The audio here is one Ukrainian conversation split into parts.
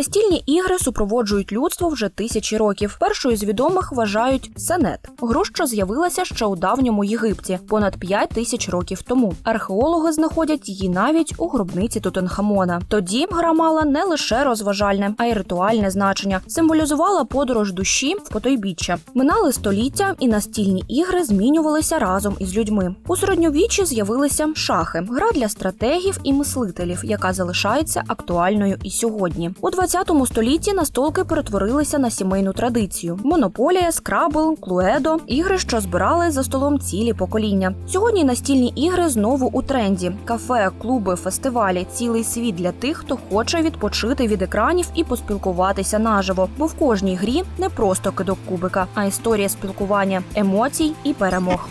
Настільні ігри супроводжують людство вже тисячі років. Першою з відомих вважають сенет, гру, що з'явилася ще у давньому Єгипті, понад 5 тисяч років тому. Археологи знаходять її навіть у гробниці Тутанхамона. Тоді гра мала не лише розважальне, а й ритуальне значення, символізувала подорож душі в потойбіччя. Минали століття, і настільні ігри змінювалися разом із людьми. У середньовіччі з'явилися шахи, гра для стратегів і мислителів, яка залишається актуальною і сьогодні. У 20 столітті настолки перетворилися на сімейну традицію: монополія, скрабл, клуедо, ігри, що збирали за столом цілі покоління. Сьогодні настільні ігри знову у тренді: кафе, клуби, фестивалі, цілий світ для тих, хто хоче відпочити від екранів і поспілкуватися наживо. Бо в кожній грі не просто кидок кубика, а історія спілкування, емоцій і перемог.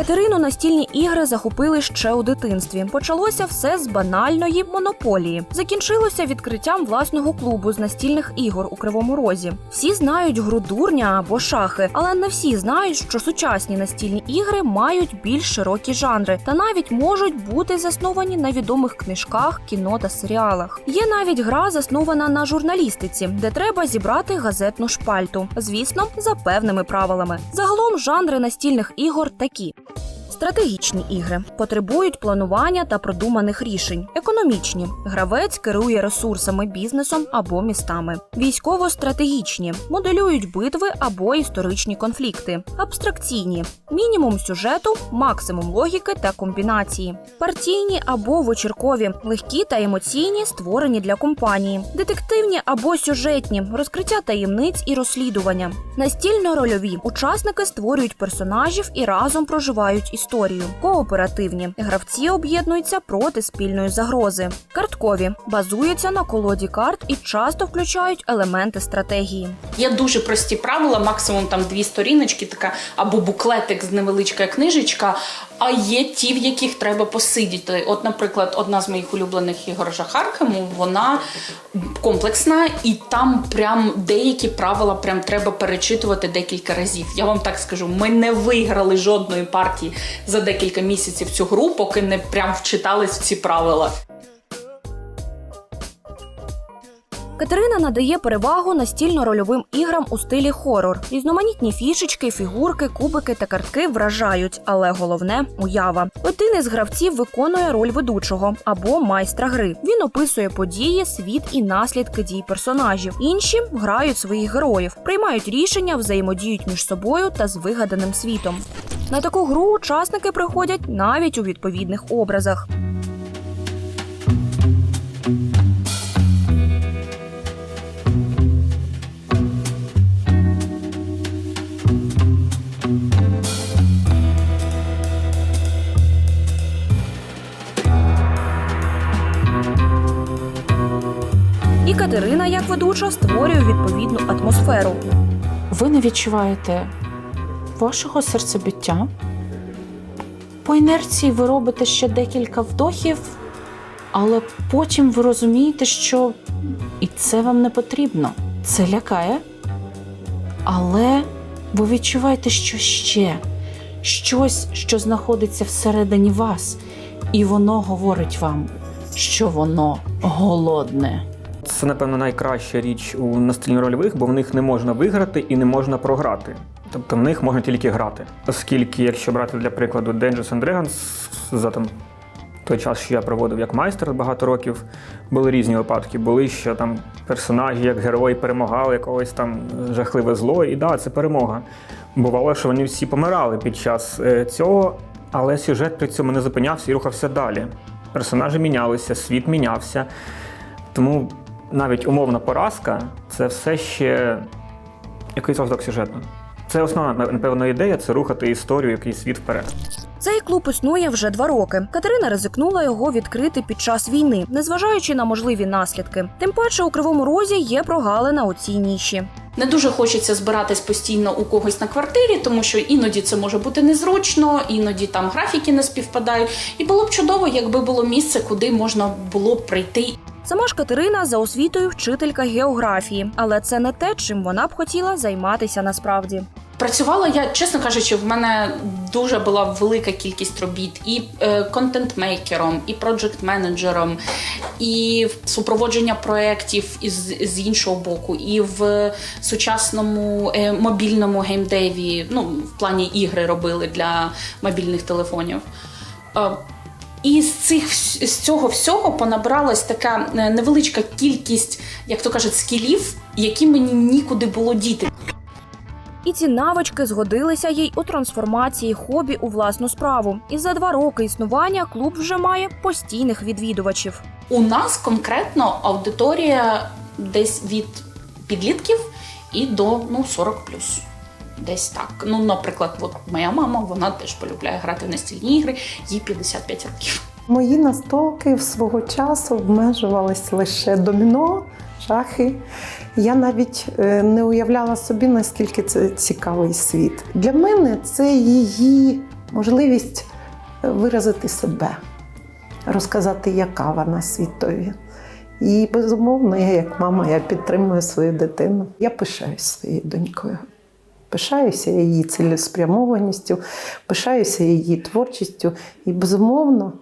Катерину настільні ігри захопили ще у дитинстві. Почалося все з банальної монополії. Закінчилося відкриттям власного клубу з настільних ігор у Кривому Розі. Всі знають гру дурня або шахи, але не всі знають, що сучасні настільні ігри мають більш широкі жанри та навіть можуть бути засновані на відомих книжках, кіно та серіалах. Є навіть гра, заснована на журналістиці, де треба зібрати газетну шпальту. Звісно, за певними правилами. Загалом жанри настільних ігор такі. Стратегічні ігри потребують планування та продуманих рішень. Економічні гравець керує ресурсами, бізнесом або містами. Військово-стратегічні моделюють битви або історичні конфлікти. Абстракційні мінімум сюжету, максимум логіки та комбінації. Партійні або вечіркові, легкі та емоційні, створені для компанії. Детективні або сюжетні розкриття таємниць і розслідування. Настільно-рольові учасники створюють персонажів і разом проживають історію. Кооперативні гравці об'єднуються проти спільної загрози. Карткові базуються на колоді карт і часто включають елементи стратегії. Є дуже прості правила, максимум там дві сторіночки, така або буклетик з невеличка книжечка. А є ті, в яких треба посидіти. От, наприклад, одна з моїх улюблених ігор Жахаркему, вона комплексна, і там прям деякі правила прям треба перечитувати декілька разів. Я вам так скажу, ми не виграли жодної партії за декілька місяців цю гру, поки не прям вчитались в ці правила. Катерина надає перевагу настільно-рольовим іграм у стилі хорор. Різноманітні фішечки, фігурки, кубики та картки вражають, але головне уява. Один із гравців виконує роль ведучого або майстра гри. Він описує події, світ і наслідки дій персонажів. Інші грають своїх героїв, приймають рішення, взаємодіють між собою та з вигаданим світом. На таку гру учасники приходять навіть у відповідних образах. І Катерина, як ведуча, створює відповідну атмосферу. ви не відчуваєте вашого серцебиття. По інерції ви робите ще декілька вдохів, але потім ви розумієте, що і це вам не потрібно. Це лякає. Але ви відчуваєте, що ще щось, що знаходиться всередині вас, і воно говорить вам, що воно голодне. Це, напевно, найкраща річ у настільно-рольових, бо в них не можна виграти і не можна програти. Тобто в них можна тільки грати. Оскільки, якщо брати для прикладу Dungeons and Dragons, за там той час, що я проводив як майстер багато років, були різні випадки. Були, що там персонажі, як герої, перемагали якогось там жахливе зло, і да, це перемога. Бувало, що вони всі помирали під час е, цього, але сюжет при цьому не зупинявся і рухався далі. Персонажі мінялися, світ мінявся. Тому навіть умовна поразка це все ще якийсь розвиток сюжету. Це основна, напевно, ідея це рухати історію, якийсь світ вперед. Цей клуб існує вже два роки. Катерина ризикнула його відкрити під час війни, незважаючи на можливі наслідки. Тим паче у кривому розі є прогалина у цій ніші. Не дуже хочеться збиратись постійно у когось на квартирі, тому що іноді це може бути незручно, іноді там графіки не співпадають. І було б чудово, якби було місце, куди можна було б прийти Сама ж Катерина за освітою вчителька географії, але це не те, чим вона б хотіла займатися насправді. Працювала я, чесно кажучи, в мене дуже була велика кількість робіт і е, контент-мейкером, і проджект-менеджером, і супроводження проєктів із з іншого боку, і в сучасному е, мобільному геймдеві, ну в плані ігри робили для мобільних телефонів. Е, і з цих з цього всього понабралась така е, невеличка кількість, як то кажуть, скілів, які мені нікуди було діти. І ці навички згодилися їй у трансформації хобі у власну справу. І за два роки існування клуб вже має постійних відвідувачів. У нас конкретно аудиторія десь від підлітків і до ну 40 Десь так. Ну, наприклад, от моя мама, вона теж полюбляє грати в настільні ігри, їй 55 років. Мої настолки свого часу обмежувались лише доміно, шахи. Я навіть е, не уявляла собі, наскільки це цікавий світ. Для мене це її можливість е, виразити себе, розказати, яка вона світові. І безумовно, я як мама, я підтримую свою дитину. Я пишаюсь своєю донькою. Пишаюся її цілеспрямованістю, пишаюся її творчістю. І безумовно,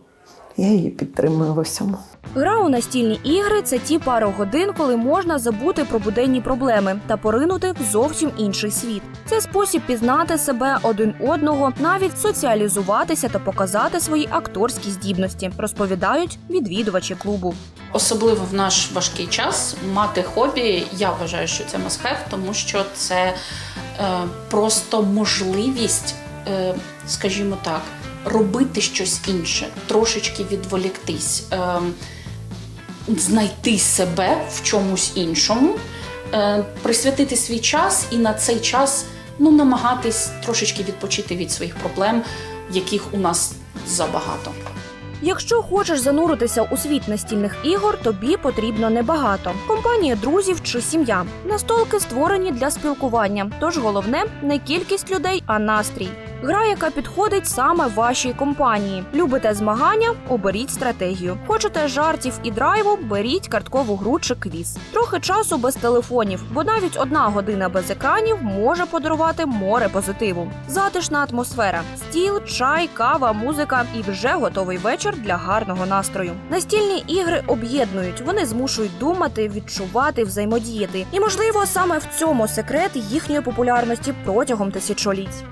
я її підтримую в усьому. Гра у настільні ігри це ті пару годин, коли можна забути про буденні проблеми та поринути в зовсім інший світ. Це спосіб пізнати себе один одного, навіть соціалізуватися та показати свої акторські здібності, розповідають відвідувачі клубу. Особливо в наш важкий час мати хобі, я вважаю, що це must тому що це е, просто можливість, е, скажімо так, робити щось інше, трошечки відволіктись, е, знайти себе в чомусь іншому, е, присвятити свій час і на цей час ну, намагатись трошечки відпочити від своїх проблем, яких у нас забагато. Якщо хочеш зануритися у світ настільних ігор, тобі потрібно небагато. Компанія друзів чи сім'я. Настолки створені для спілкування. Тож головне не кількість людей, а настрій. Гра, яка підходить саме вашій компанії. Любите змагання? Оберіть стратегію. Хочете жартів і драйву? Беріть карткову гру чи квіз. Трохи часу без телефонів, бо навіть одна година без екранів може подарувати море позитиву. Затишна атмосфера, стіл, чай, кава, музика і вже готовий вечір для гарного настрою. Настільні ігри об'єднують, вони змушують думати, відчувати, взаємодіяти. І можливо саме в цьому секрет їхньої популярності протягом тисячоліть.